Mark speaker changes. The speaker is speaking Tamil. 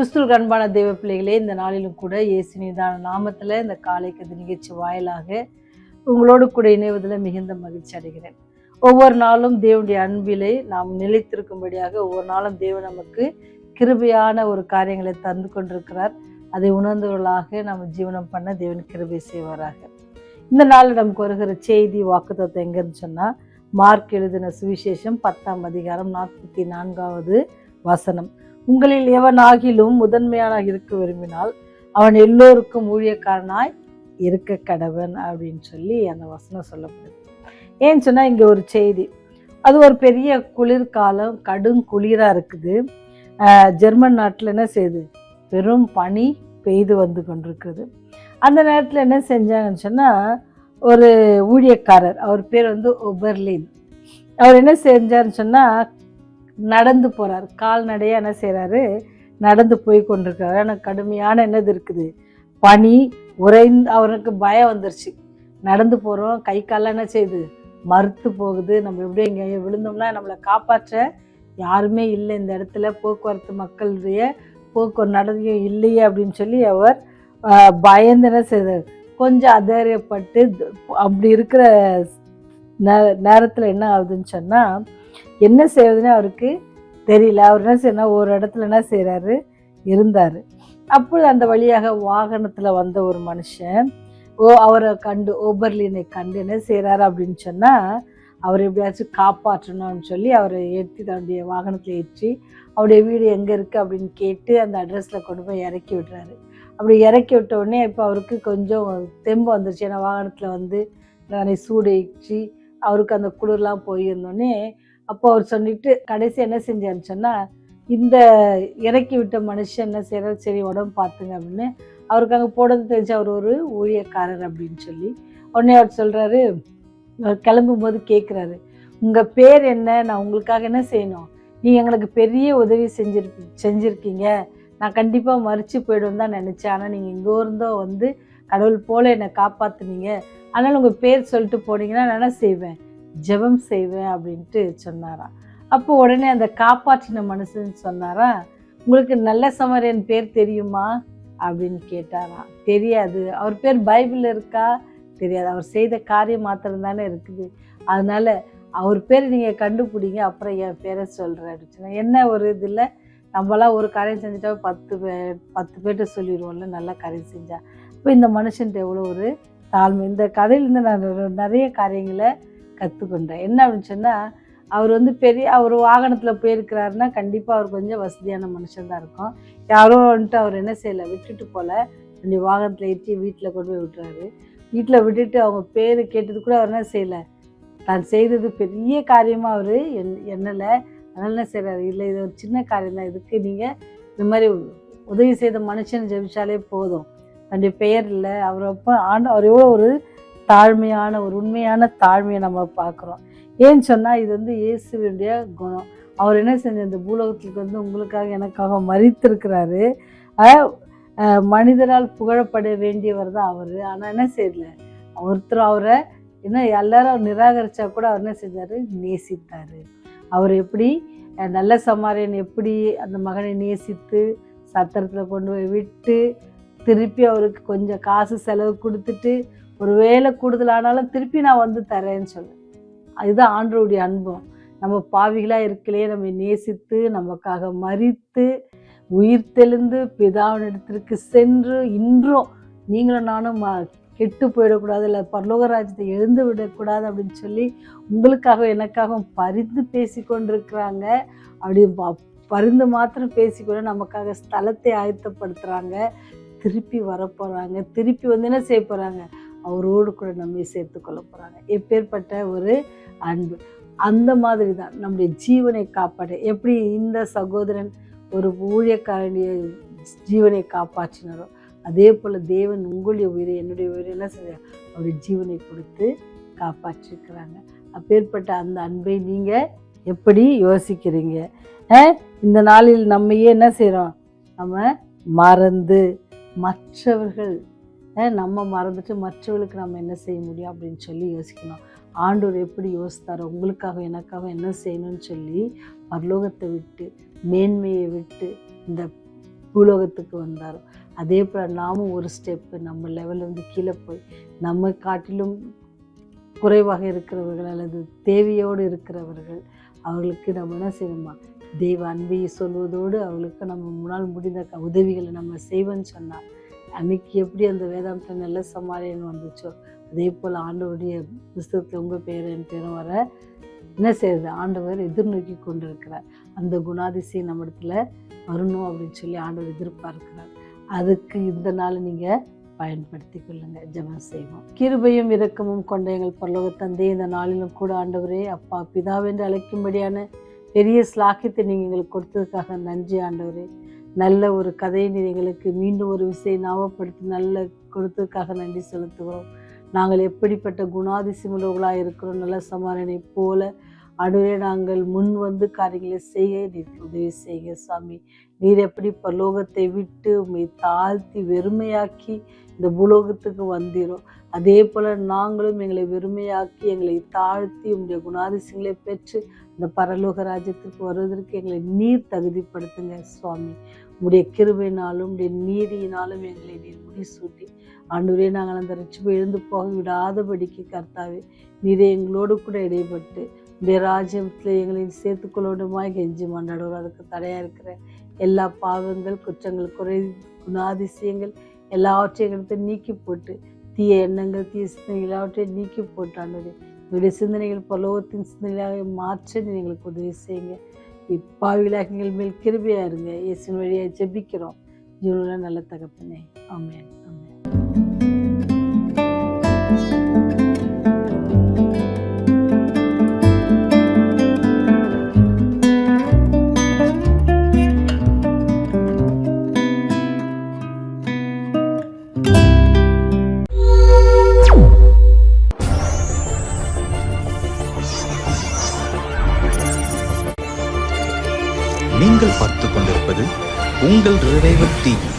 Speaker 1: கிறிஸ்துவ அன்பான தெய்வ பிள்ளைகளே இந்த நாளிலும் கூட இயேசு நீதான நாமத்தில் இந்த காலை கதை நிகழ்ச்சி வாயிலாக உங்களோடு கூட இணைவதில் மிகுந்த மகிழ்ச்சி அடைகிறேன். ஒவ்வொரு நாளும் தேவனுடைய அன்பிலே நாம் நிலைத்திருக்கும்படியாக ஒவ்வொரு நாளும் தேவன் நமக்கு கிருபையான ஒரு காரியங்களை தந்து கொண்டிருக்கிறார். அதை உணர்ந்தவர்களாக நாம் ஜீவனம் பண்ண தேவன் கிருபை செய்வாராக. இந்த நாளில் நமக்கு வருகிற செய்தி வாக்குத்தத்தை எங்கன்னு சொன்னால் மார்க் எழுதின சுவிசேஷம் பத்தாம் அதிகாரம் நாற்பத்தி நான்காவது வசனம். உங்களில் எவன் ஆகிலும் முதன்மையான இருக்க விரும்பினால் அவன் எல்லோருக்கும் ஊழியக்காரனாய் இருக்க கடவன் அப்படின்னு சொல்லி அந்த வசனம் சொல்லப்படுது. ஏன்னு சொன்னால் இங்கே ஒரு செய்தி. அது ஒரு பெரிய குளிர்காலம் கடும் குளிராக இருக்குது. ஜெர்மன் நாட்டில் என்ன செய்யுது பெரும் பனி பெய்து வந்து கொண்டிருக்குது அந்த நேரத்தில் என்ன செஞ்சாங்கன்னு சொன்னால் ஒரு ஊழியக்காரர் அவர் பேர் வந்து ஒபர்லின். அவர் என்ன செஞ்சாருன்னு சொன்னால் நடந்து போகிறார் கால்நடையாக என்ன செய்கிறாரு நடந்து போய் கொண்டிருக்காரு ஆனால் கடுமையான என்னது இருக்குது. பனி உறைந்து அவனுக்கு பயம் வந்துருச்சு. நடந்து போகிறோம் கை கால்லாம் என்ன செய்யுது? மறுத்து போகுது. நம்ம எப்படி எங்கேயும் விழுந்தோம்னா நம்மளை காப்பாற்ற யாருமே இல்லை. இந்த இடத்துல போக்குவரத்து மக்களுடைய போக்குவரத்து நடந்தையும் இல்லையே அப்படின்னு சொல்லி அவர் பயந்து என்ன செய்தார் கொஞ்சம் அதேரியப்பட்டு அப்படி இருக்கிற நே நேரத்தில் என்ன ஆகுதுன்னு சொன்னால் என்ன செய்வதுன்னு அவருக்கு தெரியல. அவர் என்ன செய்யணும் ஒரு இடத்துல என்ன செய்கிறாரு இருந்தார். அப்பொழுது அந்த வழியாக வாகனத்தில் வந்த ஒரு மனுஷன் ஓ அவரை கண்டு ஓபர்லினை கண்டு என்ன செய்கிறாரு அப்படின்னு சொன்னால் அவர் எப்படியாச்சும் காப்பாற்றணும்னு சொல்லி அவரை ஏற்றி தன்னுடைய வாகனத்தில் ஏற்றி அவருடைய வீடு எங்கே இருக்குது அப்படின்னு கேட்டு அந்த அட்ரஸில் கொண்டு போய் இறக்கி விடுறாரு அப்படி இறக்கி விட்ட உடனே இப்போ அவருக்கு கொஞ்சம் தெம்பு வந்துருச்சு. ஏன்னா வாகனத்தில் வந்து சூடு சூடேற்றி அவருக்கு அந்த குளிர்லாம் போயிருந்தோடனே அப்போ அவர் சொல்லிட்டு கடைசி என்ன செஞ்சாருன்னு சொன்னால் இந்த இறக்கி விட்ட மனுஷன் என்ன செய்கிறார் சரி உடம்பு பார்த்துங்க அப்படின்னு. அவருக்கு அங்கே போடுறது தெரிஞ்சு அவர் ஒரு ஊழியக்காரர் அப்படின்னு சொல்லி உடனே அவர் சொல்கிறாரு அவர் கிளம்பும்போது கேட்குறாரு உங்கள் பேர் என்ன? நான் உங்களுக்காக என்ன செய்யணும்? நீங்கள் எங்களுக்கு பெரிய உதவி செஞ்சிருப்பி செஞ்சுருக்கீங்க. நான் கண்டிப்பாக மறித்து போய்டும் தான் நினச்சேன். ஆனால் நீங்கள் எங்கே இருந்தோ வந்து கடவுள் போல் என்னை காப்பாற்றுனீங்க அதனால் உங்கள் பேர் சொல்லிட்டு போனீங்கன்னா நான் என்ன செய்வேன்? ஜெபம் செய்வேன் அப்படின்ட்டு சொன்னாராம் அப்போ உடனே அந்த காப்பாற்றின மனுஷன் சொன்னாரா உங்களுக்கு நல்ல சமரியன் பேர் தெரியுமா? அப்படின்னு கேட்டாராம் தெரியாது. அவர் பேர் பைபிள் இருக்கா? தெரியாது. அவர் செய்த காரியம் மாத்திரம் தானே இருக்குது. அதனால அவர் பேர் நீங்கள் கண்டுபிடிங்க. அப்புறம் என் பேரை சொல்கிறேன் அப்படின்னு என்ன ஒரு இதில் நம்மளாம் ஒரு காரியம் செஞ்சுட்டா பத்து பே பத்து பேர்கிட்ட சொல்லிடுவோம்ல. நல்ல காரியம் செஞ்சா. இப்போ இந்த மனுஷன்ட்ட எவ்வளோ ஒரு தாழ்மை. இந்த கதையிலேருந்து நான் நிறைய காரியங்களை கற்றுக்கொண்டேன் என்ன அப்படின்னு சொன்னால் அவர் வந்து பெரிய அவர் வாகனத்தில் போயிருக்கிறாருன்னா கண்டிப்பாக அவர் கொஞ்சம் வசதியான மனுஷன் தான் இருக்கும். யாரோ வந்துட்டு அவர் என்ன செய்யலை விட்டுட்டு போல. கொஞ்சம் வாகனத்தில் ஏற்றி வீட்டில் கொண்டு போய் விட்டுறாரு. வீட்டில் விட்டுட்டு அவங்க பேர் கேட்டது கூட அவர் என்ன செய்யலை. தான் செய்தது பெரிய காரியமாக அவர் என் எண்ணலை அதனால் என்ன செய்கிறாரு இல்லை இது ஒரு சின்ன காரியம் தான். இதுக்கு நீங்கள் இந்த மாதிரி உதவி செய்த மனுஷன் ஜெபிச்சாலே போதும். தன்னுடைய பெயர் இல்லை. அவர் அப்போ ஆண்டு அவர் எவ்வளோ ஒரு தாழ்மையான ஒரு உண்மையான தாழ்மையை நம்ம பார்க்குறோம். ஏன்னு சொன்னால் இது வந்து இயேசுவினுடைய குணம். அவர் என்ன செஞ்ச இந்த பூலோகத்துக்கு வந்து உங்களுக்காக எனக்காக மறித்திருக்கிறாரு மனிதரால் புகழப்பட வேண்டியவர் தான் அவர். ஆனால் என்ன செய்யல? ஒருத்தர் அவரை என்ன எல்லாரும் நிராகரிச்சா கூட அவர் என்ன செஞ்சார்? நேசித்தார். அவர் எப்படி நல்ல சமாரியன் எப்படி அந்த மகனை நேசித்து சத்திரத்தில் கொண்டு போய் விட்டு திருப்பி அவருக்கு கொஞ்சம் காசு செலவு கொடுத்துட்டு ஒரு வேலை கூடுதலானாலும் திருப்பி நான் வந்து தரேன்னு சொல்லு. அதுதான் ஆண்டருடைய அன்பம். நம்ம பாவிகளாக இருக்கலையே நம்ம நேசித்து நமக்காக மறித்து உயிர் தெளிந்து பிதாவினிடத்திற்கு சென்று இன்றும் நீங்களும் நானும் ம- கெட்டு போயிடக்கூடாது இல்லை பரலோக ராஜ்யத்தை எழுந்து விடக்கூடாது அப்படின்னு சொல்லி உங்களுக்காக எனக்காகவும் பரிந்து பேசி கொண்டிருக்கிறாங்க அப்படி ப- பரிந்து மாத்திரம் பேசிக்கொண்டு நமக்காக ஸ்தலத்தை ஆயத்தப்படுத்துகிறாங்க திருப்பி வரப்போகிறாங்க திருப்பி வந்து என்ன செய்ய போகிறாங்க அவரோடு கூட நம்மை சேர்த்து கொள்ள போகிறாங்க எப்பேற்பட்ட ஒரு அன்பு. அந்த மாதிரி தான் நம்முடைய ஜீவனை காப்பாற்ற எப்படி இந்த சகோதரன் ஒரு ஊழியக்காரனுடைய ஜீவனை காப்பாற்றினாரோ அதே போல் தேவன் உங்களுடைய உயிரை என்னுடைய உயிரை என்ன செய்ய அவருடைய ஜீவனை கொடுத்து காப்பாற்றிருக்கிறாங்க. அப்பேற்பட்ட அந்த அன்பை நீங்கள் எப்படி யோசிக்கிறீங்க? இந்த நாளில் நம்மையே என்ன செய்கிறோம் நம்ம மறந்து மற்றவர்கள் நம்ம மறந்துட்டு மற்றவர்களுக்கு நம்ம என்ன செய்ய முடியும் அப்படின்னு சொல்லி யோசிக்கணும். ஆண்டோர் எப்படி யோசித்தாரோ? உங்களுக்காக எனக்காக என்ன செய்யணும்னு சொல்லி பரலோகத்தை விட்டு மேன்மையை விட்டு இந்த பூலோகத்துக்கு வந்தார். அதே போல் நாமும் ஒரு ஸ்டெப்பு நம்ம லெவல்லேருந்து கீழே போய் நம்ம காட்டிலும் குறைவாக இருக்கிறவர்கள் அல்லது தேவையோடு இருக்கிறவர்கள் அவர்களுக்கு நம்ம என்ன செய்யணுமா? தெய்வ அன்பையை சொல்வதோடு அவர்களுக்கு நம்ம முன்னால் முடிந்த உதவிகளை நம்ம செய்வோன்னு சொன்னால் அன்னைக்கு எப்படி அந்த வேதாந்த நல்ல சமாரியன் வந்துச்சோ அதே போல் ஆண்டவருடைய புஸ்தகத்தில் உங்கள் பேர் என் பேரும் வர என்ன செய்யுது? ஆண்டவர் எதிர்நோக்கி கொண்டிருக்கிறார். அந்த குணாதிசயம் நம்ம இடத்துல வரணும் அப்படின்னு சொல்லி ஆண்டவர் எதிர்பார்க்கிறார். அதுக்கு இந்த நாள் நீங்கள் பயன்படுத்தி கொள்ளுங்க. ஜபம் செய்வோம். கிருபையும் இரக்கமும் கொண்ட எங்கள் பரலோக தந்தை இந்த நாளிலும் கூட ஆண்டவரே அப்பா பிதாவென்று அழைக்கும்படியான பெரிய ஸ்லாக்கியத்தை நீங்கள் எங்களுக்கு கொடுத்ததுக்காக நன்றி ஆண்டவரே. நல்ல ஒரு கதையை எங்களுக்கு மீண்டும் ஒரு விஷயம் ஞாபகப்படுத்தி நல்ல கொடுத்ததுக்காக நன்றி செலுத்துகிறோம். நாங்கள் எப்படிப்பட்ட குணாதிசயமுள்ளவர்களாக இருக்கிறோம். நல்ல சமாளனை போல அனுவே நாங்கள் முன் வந்து காரியங்களை செய்ய நீர் உதவி செய்க சாமி. நீர் எப்படி பரலோகத்தை விட்டு உண்மை தாழ்த்தி வெறுமையாக்கி இந்த பூலோகத்துக்கு வந்திரும் அதே போல நாங்களும் எங்களை வெறுமையாக்கி எங்களை தாழ்த்தி உங்களுடைய குணாதிசயங்களை பெற்று இந்த பரலோக ராஜ்யத்திற்கு வருவதற்கு எங்களை நீர் தகுதிப்படுத்துங்க சுவாமி. உங்களுடைய கிருபையினாலும் உங்களுடைய நீதியினாலும் எங்களை நீர் முடிசூட்டி. ஆண்டவரே நாங்கள் அந்த ரட்சிப்பை எழுந்து போக விடாதபடிக்கு கர்த்தாவே நீரே எங்களோடு கூட இடைப்பட்டு உடைய ராஜ்யத்தில் எங்களை சேர்த்துக்கொள்ளோடுமாய் கெஞ்சி மண்டாடுவோம் அதுக்கு தடையாக இருக்கிற எல்லா பாவங்கள் குற்றங்கள் குறை குணாதிசயங்கள் எல்லாவற்றையும் எடுத்து நீக்கி போட்டு தீய எண்ணங்கள் தீய சிந்தனை எல்லாவற்றை நீக்கி போட்டு ஆண்டவரே உங்களுடைய சிந்தனைகள் பலோகத்தின் சிந்தனையாக மாற்ற நீர் எங்களுக்கு உதவி செய்யுங்க. இப்பாவிலாக எங்கள் மேல் கிருபையா இருங்க. இயேசின் வழியாக ஜெபிக்கிறோம். ஜீவனுள்ள நல்ல தகப்பனே. ஆமென்.
Speaker 2: உங்கள் ரிவைவல் டிவி